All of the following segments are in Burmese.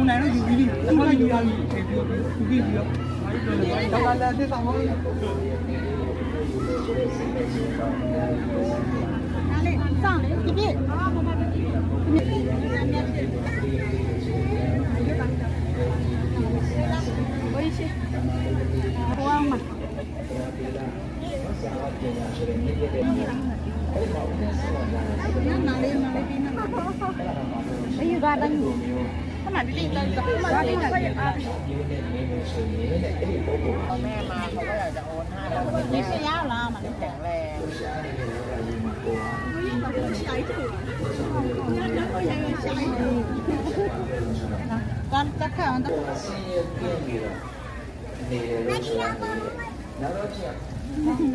ကိုနိုင်တော့ယူပြီးပြီအမှန်ယူရပြီဒီပြီးပြီးပြီးတော့တော့လာတဲ့ဆောင်ဟုတ်နားလေးစောင့်လေပြည့်အာမမပြည့်ဘယ်ရှိဟိုအောင်မှာနားလေးနားလေးပြင်းနားလေးအယူကားတိုင်း ขนาดพี่ลิงเลยกับพี่มันลิงก็ยังอาพี่แม่มาเขาก็อยากจะโอนให้เราไม่ใช่ยาวลามันแข็งแรงเราใช้ถูกแล้วก็ยังใช้ถูกการจะแข่งต้องแล้วเราเชียร์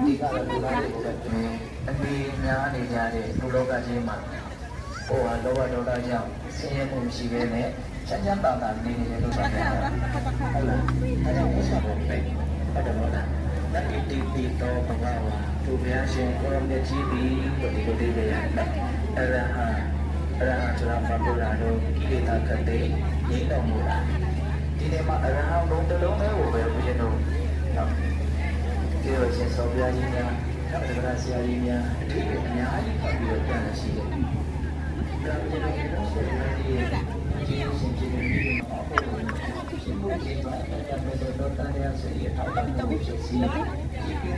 ဒီကလည်းဒီလိုပဲအဲဒီများနေကြတဲ့ဘုလောကကြီးမှာ ဟိုဟာလောဘဒေါသကြောင့်ဆင်းရဲမှုမရှိဘဲနဲ့ချမ်းချမ်းသာသာနေနေတယ်လို့ပြောတာဟုတ်လားအဲဒါကိုဆက်ဖို့ပဲအဲ့ဒါတော့လားတတိတိပိတောဘဂဝါသူဘုရားရှင်ကိုရမြတ်ကြီးသည်လို့ဒီလိုဒီလိုရတယ်အဲ့ဒါဟာအဲ့ဒါဟာကျွန်တော်ဖတ်လို့လာတော့ကိလေသာကတဲ့ရင်းတော်မူတာဒီနေ့မှာအရဟံလုံးတစ်လုံးလေးကိုပဲဘုရားတို့ဟုတ်ဒီလိုရှင်စောပြကြီးများသောတရဆရာကြီးများအထူးအများကြီးဖတ်ပြီးတော့ပြန်လာရှိတယ်ဒါပေမဲ့ကျွန်တော်ဆိုရင်ဒီကျေးဇူးရှင်ကြီးတွေမှာပေါ့ရှင်ဘုရားမှာတရားမဲ့တော့တရားစေရထောက်တာကိုဖြစ်စီ ဒီကိန်း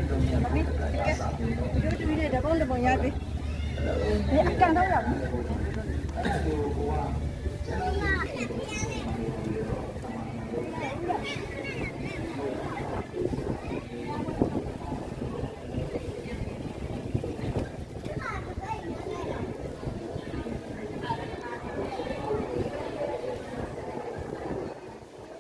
တို့များဘု